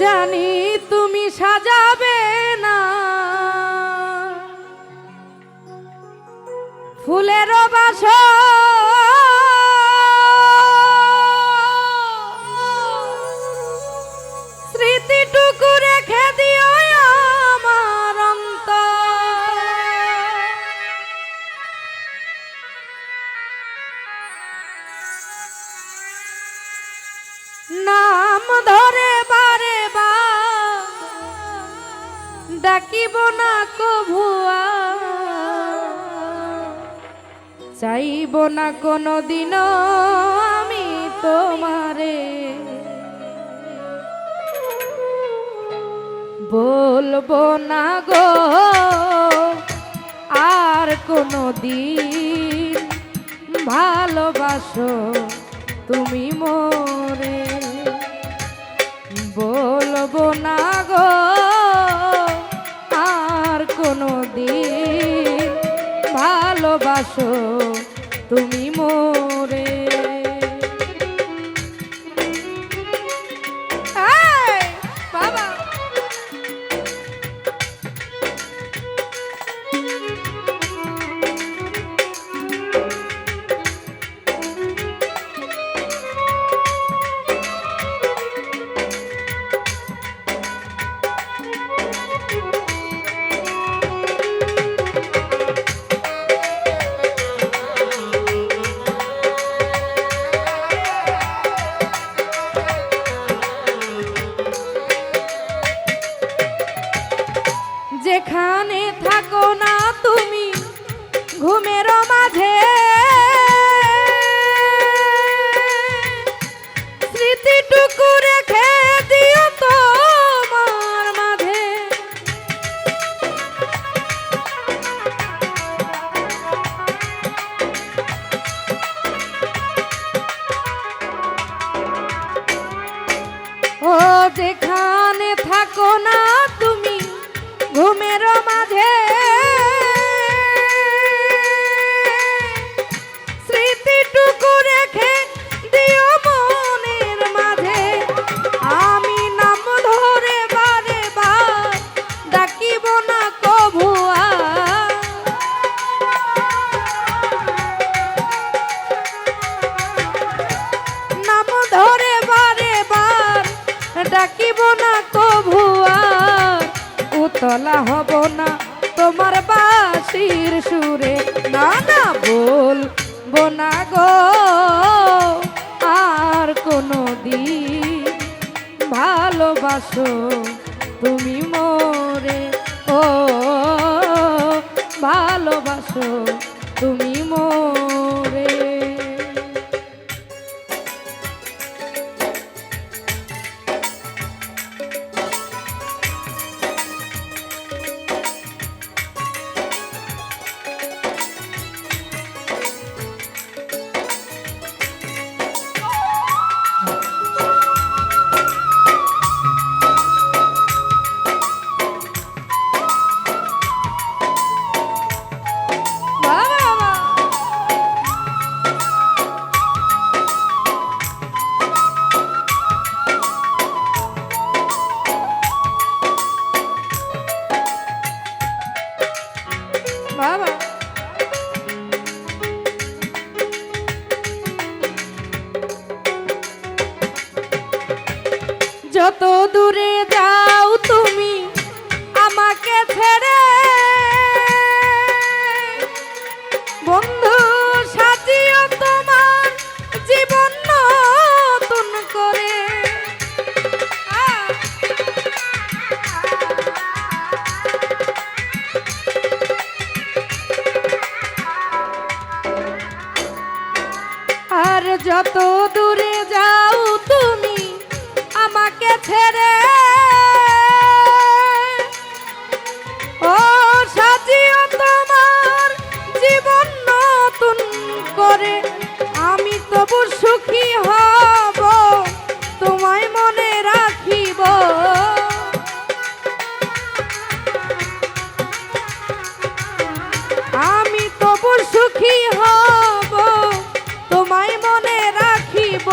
জানি তুমি সাজাবে না। ফুলেরও বাস ডাকিব না কভুয়া। চাইব না কোনো দিন আমি তোমারে। বলব না গো, আর কোনো দিন ভালোবাসো তুমি মোরে। বলব না কোনো দিন ভালোবাসো তুমি মোরে। যেখানে থাকো না তুমি, ঘুমের মাঝে। স্মৃতিটুকু রেখে দিও তোমার মাঝে। ও যেখানে থাকো না উতলা হব না তোমার বাসির সুরে না না বল বোনা গো। আর কোনো দিন ভালোবাসো তুমি মোরে। ও, ভালোবাসো তুমি যত দূরে যাও তুমি আমাকে ছেড়ে। বন্ধু, সাজিও তোমার জীবন নতুন করে। আর যত দূরে করে আমি তবু সুখী হব, তোমায় মনে রাখিব। আমি তবু সুখী হব, তোমায় মনে রাখিব।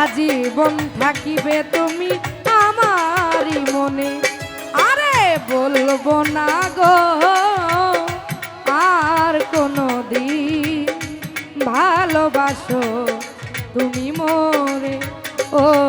আজীবন থাকিবে তুমি আমারই মনে। আরে বলব না ভালোবাসো তুমি মোরে ও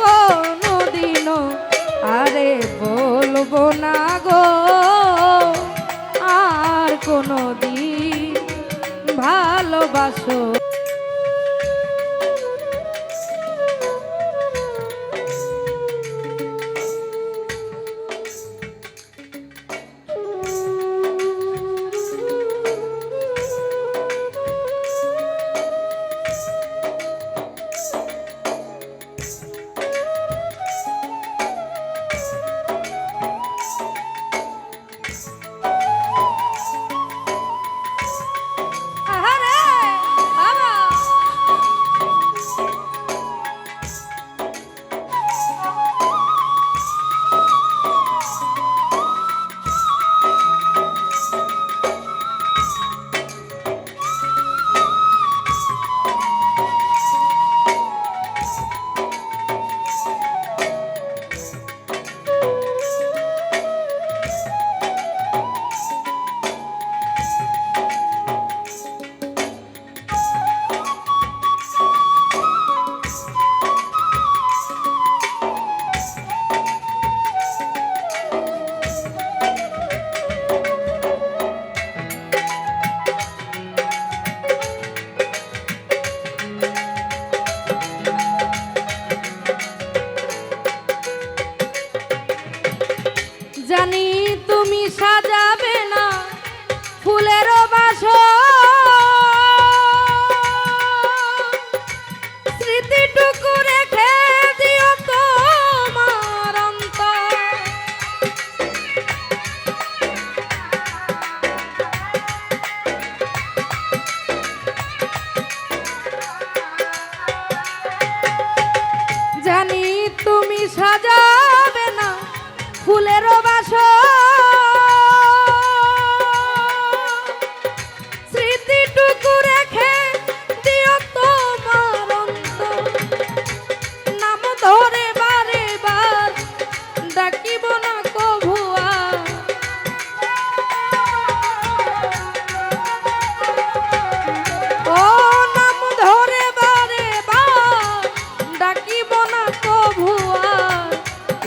কোনোদিনও আরে বলব না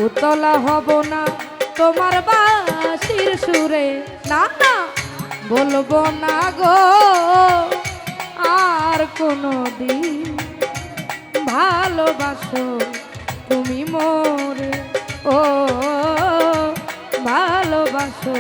একলা হব না তোমার বাসির সুরে। না না, বলব না গো, আর কোনো দিন ভালোবাসো তুমি মোরে। ও, ভালোবাসো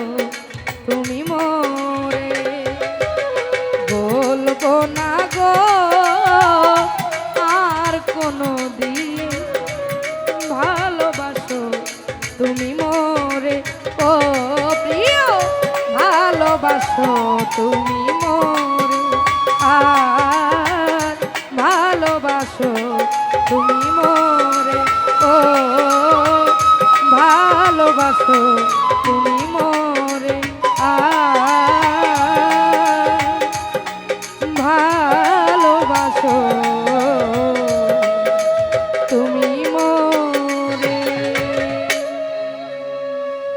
ভালোবাসো তুমি মোরে ও ভালোবাসো তুমি